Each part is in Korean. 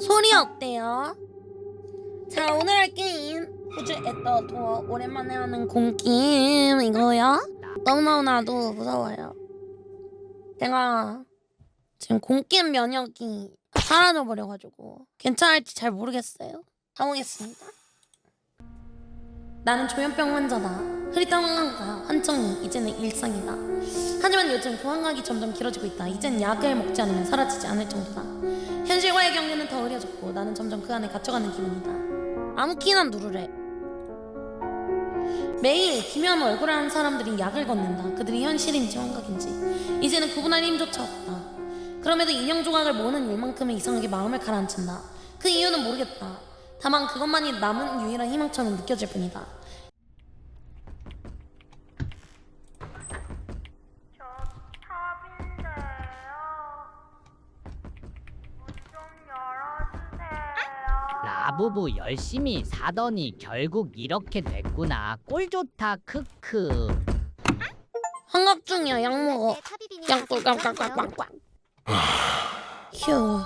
소리 어때요? 자 오늘 할 게임. 호주 에떠 도어 오랜만에 하는 공게임 이거야 너무너무나도 무서워요. 제가 지금 공게임 면역이 사라져버려가지고 괜찮을지 잘 모르겠어요. 가보겠습니다 나는 조현병 환자다 환각과 환청이 이제는 일상이다 하지만 요즘 그 환각이 점점 길어지고 있다 이젠 약을 먹지 않으면 사라지지 않을 정도다 현실과의 경계는 더 흐려졌고 나는 점점 그 안에 갇혀가는 기분이다. 아무 키나 누르래. 매일 기묘한 얼굴을 하는 사람들이 약을 걷는다. 그들이 현실인지 환각인지 이제는 구분할 힘조차 없다. 그럼에도 인형 조각을 모으는 일만큼은 이상하게 마음을 가라앉힌다. 그 이유는 모르겠다. 다만 그것만이 남은 유일한 희망처럼 느껴질 뿐이다. 라부부 열심히 사더니 결국 이렇게 됐구나. 꼴 좋다. 크크. 환각 중이야. 약 먹어. 네, 깡깡깡깡깡깡. 휴.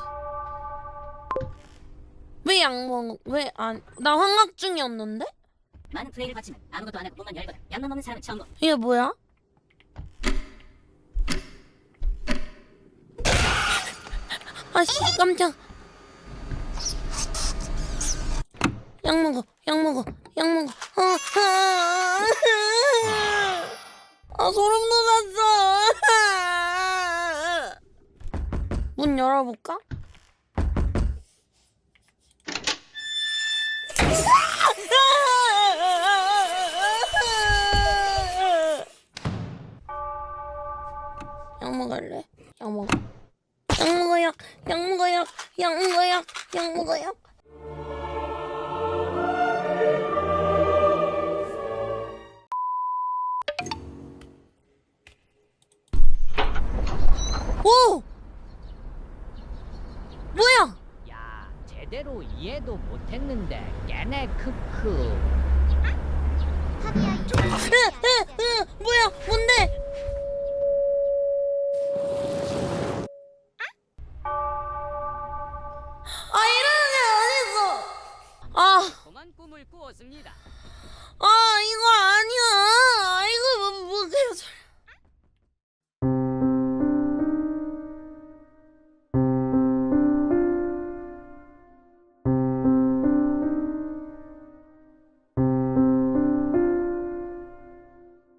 왜 약 먹어? 왜 안? 나 환각 중이었는데? 많은 플레이를 봤지만 아무것도 안 하고 문만 열거나 양만 먹는 사람은 처음 보. 이게 뭐야? 아씨 깜짝 약 먹어 약 먹어 약 먹어 아, 아, 아 소름 돋았어 문 열어볼까? 약 먹을래? 약 먹어. 약 먹어 약. 약 먹어 약. 약 먹어 약. 약 먹어 약. 오! 뭐야? 야, 제대로 이해도 못했는데 깨네 크크. 으, 으, 으, 뭐야? 뭔데? 아 이러는 게 어딨어? 아 꿈을 꾸었습니다.